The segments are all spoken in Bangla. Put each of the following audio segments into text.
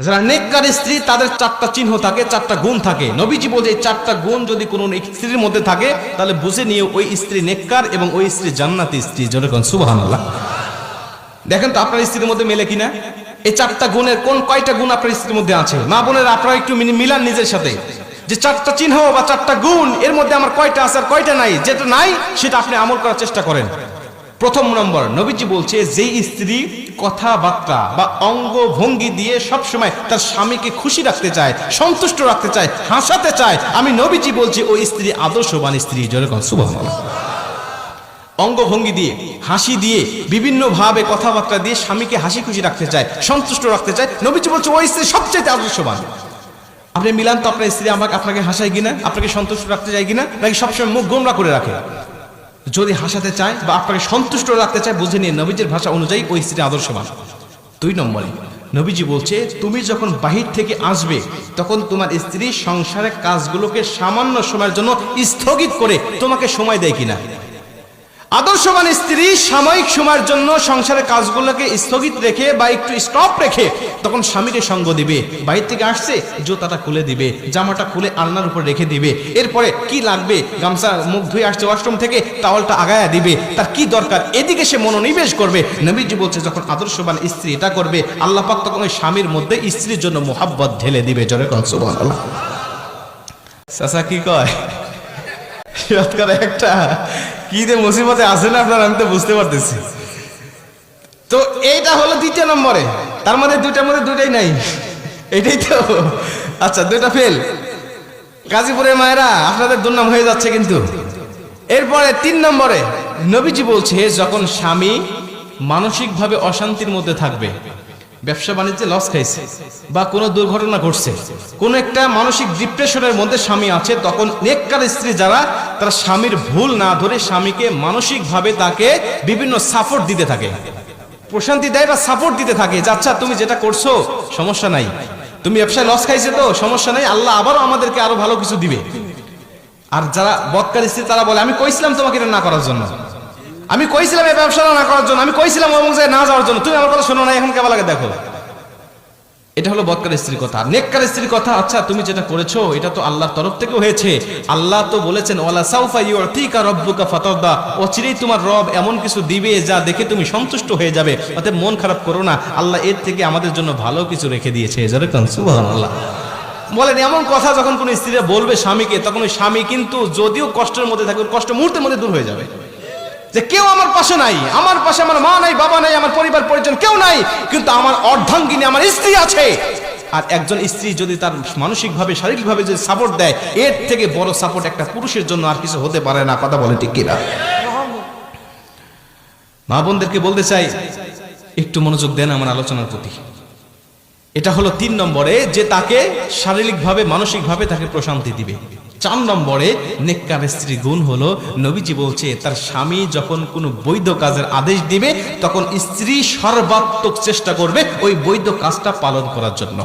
যারা নেককার স্ত্রী, তাদের চারটা চিহ্ন থাকে, চারটা গুণ থাকে। নবীজি বলছে এই চারটা গুণ যদি কোনো স্ত্রীর মধ্যে থাকে, তাহলে বুঝে নিয়ে ওই স্ত্রী নেককার এবং ওই স্ত্রী জান্নাতি স্ত্রী। যেরকম সুবাহান দেখেন তো আপনার স্ত্রীর মধ্যে মেলে কিনা? এই চারটা গুণের কোন কয়টা গুণ আপনার স্ত্রীর মধ্যে আছে? মা বোনের, আপনারা একটু মিলান নিজের সাথে। যে চারটা চিহ্ন বা চারটা গুণ, এর মধ্যে আমার কয়টা আছে আর কয়টা নাই? যেটা নাই, সেটা আপনি আমল করার চেষ্টা করেন। প্রথম নম্বর, নবীজি বলছে, যেই স্ত্রী কথাবার্তা বা অঙ্গ ভঙ্গি দিয়ে সব সময় তার স্বামীকে খুশি রাখতে চায়, সন্তুষ্ট রাখতে চায়, হাসাতে চায়, আমি নবীজি বলছি, ওই স্ত্রী আদর্শবান স্ত্রী যেরকম সুবহানাল্লাহ। অঙ্গভঙ্গি দিয়ে, হাসি দিয়ে বিভিন্ন ভাবে কথাবার্তা দিয়ে স্বামীকে হাসি খুশি রাখতে চায়, সন্তুষ্ট রাখতে চায়, নবীজি বলছে, ওই স্ত্রী সবচেয়ে আদর্শবান। আপনি মিলান তো আপনার স্ত্রী আমাকে, আপনাকে হাসায় কিনা? আপনাকে সন্তুষ্ট রাখতে চায় কিনা? নাকি সবসময় মুখ গোমরা করে রাখে? যদি হাসাতে চায় বা আপনাকে সন্তুষ্ট রাখতে চায়, বুঝে নিয়ে নবীজির ভাষা অনুযায়ী ওই স্ত্রী আদর্শবান। দুই নম্বরে, নবীজি বলছে, তুমি যখন বাহির থেকে আসবে, তখন তোমার স্ত্রী সংসারের কাজগুলোকে সামান্য সময়ের জন্য স্থগিত করে তোমাকে সময় দেয় কিনা? আদর্শবান স্ত্রী সাময়িক সময়ের জন্য সংসারের কাজগুলোকে স্থগিত রেখে বা একটু স্টপ রেখে তখন স্বামীকে সঙ্গ দিবে। বাইরে থেকে আসছে জুতাটা খুলে দিবে, জামাটা খুলে আলনার উপর রেখে দিবে। এরপরে কি লাগবে? গামছা, মুখ ধুয়ে আসছে ওয়াশরুম থেকে টাওয়ালটা আগায়া দিবে। তার কি দরকার? এদিকে সে মনোনিবেশ করবে। নবীজি বলছে, যখন আদর্শবান স্ত্রী এটা করবে, আল্লাহ পাক তখন ওই স্বামীর মধ্যে স্ত্রীর জন্য মোহাব্বত ঢেলে দিবে। জোরে কন, সুবহানাল্লাহ। চাচা কি কয়? সৎকার একটা। কি যে মুসিবতে আছে না আপনার, আমি তো বুঝতে পারতেছি। তো এইটা হলো দ্বিতীয় নম্বরে। তার মধ্যে দুইটার মধ্যে দুইটাই নাই। এটাই তো। আচ্ছা দুইটা ফেল গাজীপুরের মায়েরা, আপনাদের দুর্নাম হয়ে যাচ্ছে কিন্তু। এরপরে তিন নম্বরে নবীজি বলছে যখন স্বামী মানসিকভাবে অশান্তির মধ্যে থাকবে ব্যবসা বাণিজ্যে লস খাইছে বা কোনো দুর্ঘটনা ঘটছে। কোনো একটা মানসিক ডিপ্রেশনের মধ্যে স্বামী আছে, তখন নেককার স্ত্রী যারা, তারা স্বামীর ভুল না ধরে স্বামীকে মানসিকভাবে তাকে বিভিন্ন সাপোর্ট দিতে থাকে। প্রশান্তি দেয় বা সাপোর্ট দিতে থাকে যে আচ্ছা তুমি যেটা করছ, সমস্যা নাই। তুমি ব্যবসায় লস খাইছে তো, সমস্যা নাই। আল্লাহ আবারও আমাদেরকে আরও ভালো কিছু দিবে। আর যারা বদকার স্ত্রী, তারা বলে, আমি কইছিলাম তোমাকে এটা না করার জন্য। আমি কইছিলাম এই ব্যবসা না করার জন্য, আমি কইছিলাম অমুক জায়গায় না যাওয়ার জন্য। তুমি আমার কথা শোনো না, এখন কেমন লাগে দেখো। এটা হলো বদকার স্ত্রীর কথা। নেককার স্ত্রীর কথা আচ্ছা তুমি যেটা করেছ, এটা তো আল্লাহর তরফ থেকে হয়েছে। আল্লাহ তো বলেছেন, ওয়ালা সাউফা ইউতিকা রাব্বুকা ফাতাদা অচিরেই তোমার রব এমন কিছু দিবে যা দেখে তুমি সন্তুষ্ট হয়ে যাবে। অতএব মন খারাপ করো না, আল্লাহ এর থেকে আমাদের জন্য ভালো কিছু রেখে দিয়েছে। যেরকম সুবহানাল্লাহ। বলেন, এমন কথা যখন কোন স্ত্রীরা বলবে স্বামীকে, তখন ওই স্বামী কিন্তু যদিও কষ্টের মধ্যে থাকে কষ্ট মুহূর্তের মধ্যে দূর হয়ে যাবে। যে কেউ আমার পাশে নাই, আমার পাশে আমার মা নাই, বাবা নাই, আমার পরিবার, পরিজন কেউ নাই, কিন্তু আমার অর্ধাঙ্গিনী, আমার স্ত্রী আছে। আর একজন স্ত্রী যদি তার মানসিকভাবে, শারীরিকভাবে যদি সাপোর্ট দেয়, এর থেকে বড় সাপোর্ট একটা পুরুষের জন্য আর কিছু হতে পারে না, কথা বলে ঠিক কিনা? মা বোনদেরকে বলতে চাই, একটু মনোযোগ দেন আমার আলোচনার প্রতি। এটা হলো তিন নম্বরে যে তাকে শারীরিকভাবে, মানসিকভাবে তাকে প্রশান্তি দিবে। চার নম্বরে নেককার স্ত্রী গুণ হলো, নবীজি বলছে, তার স্বামী যখন কোনো বৈধ কাজের আদেশ দিবে, তখন স্ত্রী সর্বাত্মক চেষ্টা করবে ওই বৈধ কাজটা পালন করার জন্য।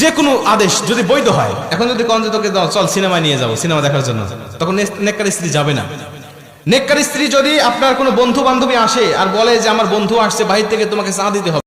যে কোনো আদেশ যদি বৈধ হয়, এখন যদি কন তোকে চল সিনেমায় নিয়ে যাব, সিনেমা দেখার জন্য, তখন নেককার স্ত্রী যাবে না। নেককার স্ত্রী যদি আপনার কোনো বন্ধু বান্ধবী আসে আর বলে যে, আমার বন্ধু আসছে, বাহির থেকে তোমাকে চা দিতে হবে